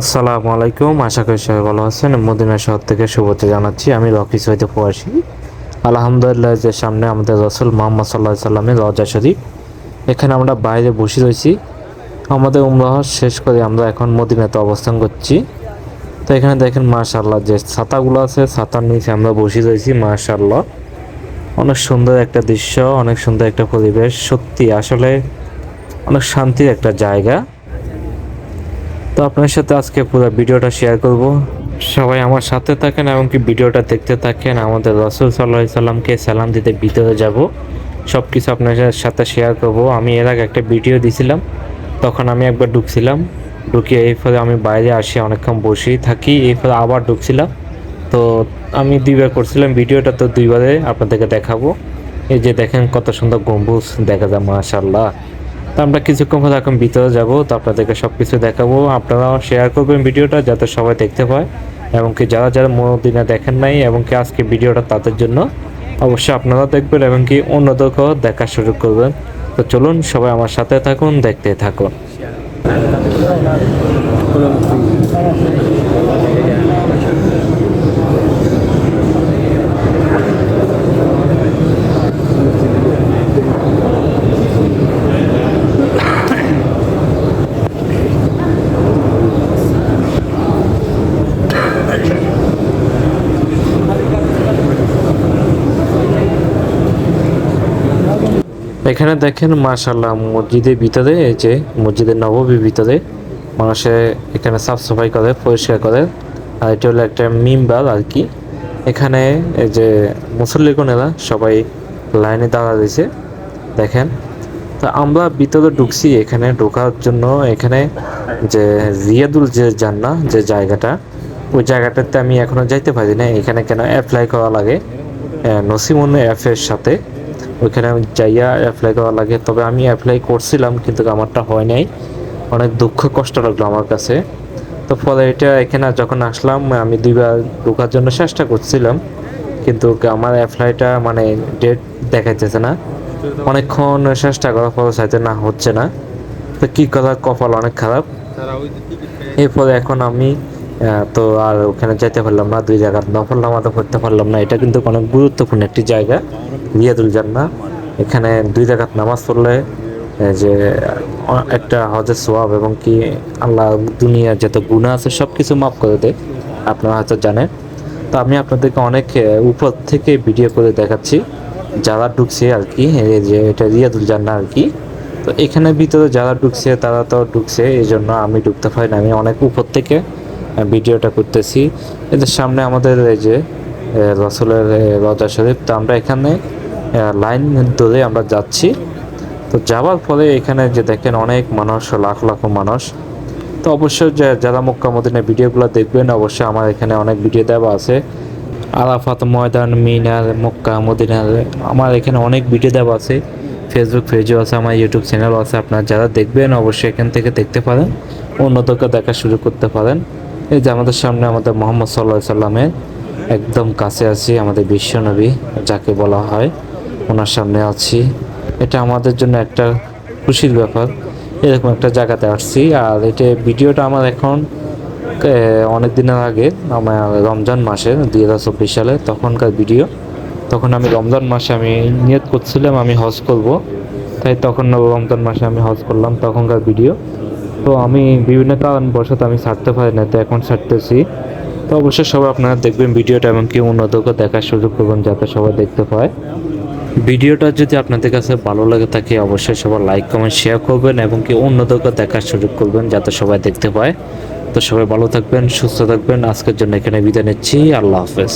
আসসালামু আলাইকুম। আশা করি সবাই ভালো আছেন। মদিনা শহর থেকে শুভতে জানাচ্ছি। আমি রকি সৈতে প্রবাসী। আলহামদুলিল্লাহ, যে সামনে আমাদের রসুল মোহাম্মদ সাল্লাহ সাল্লামের রজা শরীফ, এখানে আমরা বাইরে বসে রয়েছি। আমাদের উমরাহ শেষ করে আমরা এখন মদিনাতে অবস্থান করছি। তো এখানে দেখেন মাশাল্লাহ যে ছাতাগুলো আছে, ছাতার নিচে আমরা বসে রয়েছি মাশাল্লাহ অনেক সুন্দর একটা দৃশ্য, অনেক সুন্দর একটা পরিবেশ। সত্যি, আসলে অনেক শান্তির একটা জায়গা। তো আপনার সাথে আজকে পুরো ভিডিওটা শেয়ার করব। সবাই আমার সাথে থাকেন এবং কি ভিডিওটা দেখতে থাকেন, আমাদের রসুল সাল্লাহ সাল্লামকে সালাম দিতে ভিতরে যাব। সব কিছু আপনার সাথে শেয়ার করব। আমি এর আগে একটা ভিডিও দিছিলাম, তখন আমি একবার ঢুকছিলাম। এই ফলে আমি বাইরে আসি, অনেকক্ষণ বসেই থাকি ফলে আবার ঢুকছিলাম। তো আমি দুইবার করছিলাম ভিডিওটা, তো দুইবারে আপনাদেরকে দেখাবো। এই যে দেখেন কত সুন্দর গম্বুজ দেখা যায় মাশাল্লাহ তো আমরা কিছুক্ষণ পর এখন ভিতরে যাব, তো আপনাদেরকে সব কিছু দেখাবো। আপনারাও শেয়ার করবেন ভিডিওটা যাতে সবাই দেখতে পায়, এবং কি যারা যারা মনোদিনে দেখেন নাই, এবং কি আজকে ভিডিওটা তাদের জন্য অবশ্যই আপনারা দেখবেন, এবং কি অন্যদেরকেও দেখার সুযোগ করবেন। তো চলুন, সবাই আমার সাথে থাকুন, দেখতে থাকুন। এখানে দেখেন মাশাল্লাহ মসজিদের ভিতরে, এই যে মসজিদের নববীর ভিতরে মানুষে এখানে সাফ সাফাই করে, পরিষ্কার করে। আর এটা হলো একটা মিম্বার আর কি। এখানে এই যে মুসল্লিগণেরা সবাই লাইনে দাঁড়া দিয়েছে দেখেন, তো আমরা ভিতরে ঢুকছি এখানে ঢোকার জন্য। এখানে যে রিয়াদুল যে জান্না, যে জায়গাটা, ওই জায়গাটাতে আমি এখনও যাইতে পারি না এখানে কেন অ্যাপ্লাই করা লাগে? নসিমন অ্যাপের সাথে। ওইখানে আমি যাইয়া অ্যাপ্লাই করা লাগে। তবে আমি অ্যাপ্লাই করছিলাম কিন্তু আমারটা হয় নাই। অনেক দুঃখ কষ্ট লাগল আমার কাছে। তো ফলে এটা এখানে যখন আসলাম, আমি দুইবার ঢোকার জন্য চেষ্টা করছিলাম। কিন্তু আমার অ্যাপ্লাইটা মানে ডেট দেখা দেখাইতেছে না। অনেকক্ষণ চেষ্টা করার পর চাইতে না হচ্ছে না। তো কী করার কপাল অনেক খারাপ। এরপরে এখন আমি তো আর ওখানে যেতে পারলাম না, দুই জায়গার নফল নামাজও পড়তে পারলাম না। এটা কিন্তু অনেক গুরুত্বপূর্ণ একটি জায়গা, রিয়াদুল জান্না এখানে দুই জায়গার নামাজ পড়লে যে একটা হজের সোয়াব এবং কি আল্লাহ দুনিয়ার যত গুণা আছে সব কিছু মাফ করে দেয়, আপনারা হয়তো জানেন। তো আমি আপনাদেরকে অনেক উপর থেকে ভিডিও করে দেখাচ্ছি, যারা ঢুকছে আর কি যে, এটা রিয়াদুল জান্না আর কি। তো এখানে ভিতরে যারা ঢুকছে, তারা তো ঢুকছে এই জন্য আমি ঢুকতে পারি না। আমি অনেক উপর থেকে ভিডিওটা করতেছি। এদের সামনে আমাদের এই যে রসুলের রজা শরীফ, তো আমরা এখানে লাইন ধরে আমরা যাচ্ছি। তো যাওয়ার পরে এখানে যে দেখেন অনেক মানুষ, লাখ লাখ মানুষ। তো অবশ্যই যারা মক্কা মদিনার ভিডিওগুলো দেখবেন, অবশ্যই আমার এখানে অনেক ভিডিও দেওয়া আছে। আরাফাত ময়দান, মিনার, মক্কা মদিনার আমার এখানে অনেক ভিডিও দেওয়া আছে। ফেসবুক পেজও আছে, আমার ইউটিউব চ্যানেলও আছে। আপনারা যারা দেখবেন, অবশ্যই এখান থেকে দেখতে পারেন। অন্যদেরকে দেখা শুরু করতে পারেন। এই যে আমাদের সামনে আমাদের মোহাম্মদ সাল্লাহ সাল্লামের একদম কাছে আছি, আমাদের বিশ্বনবী যাকে বলা হয়, ওনার সামনে আছি। এটা আমাদের জন্য একটা খুশির ব্যাপার। এরকম একটা জায়গাতে আসছি, আর এটা ভিডিওটা আমার এখন অনেক দিনের আগে, আমার রমজান মাসে, দুই হাজার চব্বিশ সালে তখনকার ভিডিও। তখন আমি রমজান মাসে আমি নিয়ত করছিলাম, আমি হজ করব। তাই তখন রমজান মাসে আমি হজ করলাম তখনকার ভিডিও। তো আমি বিভিন্ন কারণবশত আমি ছাড়তে পারি না, তো এখন ছাড়তেছি। তো অবশ্যই সবাই আপনারা দেখবেন ভিডিওটা এমনকি অন্যদেরকে দেখার সুযোগ করবেন যাতে সবাই দেখতে পায়। ভিডিওটা যদি আপনাদের কাছে ভালো লাগে থাকে, অবশ্যই সবাই লাইক কমেন্ট শেয়ার করবেন এবং কি অন্যদেরকে দেখার সুযোগ করবেন যাতে সবাই দেখতে পায়। তো সবাই ভালো থাকবেন, সুস্থ থাকবেন। আজকের জন্য এখানে বিদায় নিচ্ছি। আল্লাহ হাফেজ।